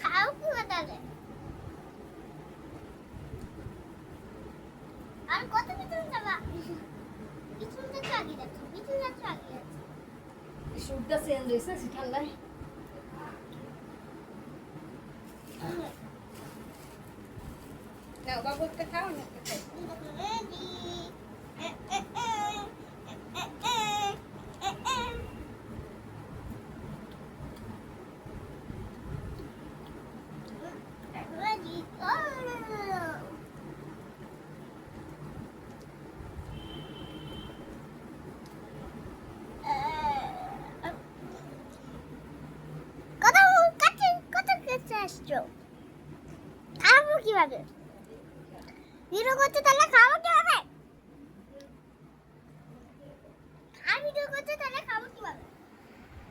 খাও কি আর কত পিছনে যাবা পিছনে যাচ্ছ আগে যাচ্ছ পিছনে যাচ্ছ ঠান্ডায় রেডি কত কাছে কত কাছে আসছো খাবো কিভাবে ভিডিও করছ তাহলে খাব কীভাবে আর ভিডিও করছ তাহলে খাব কীভাবে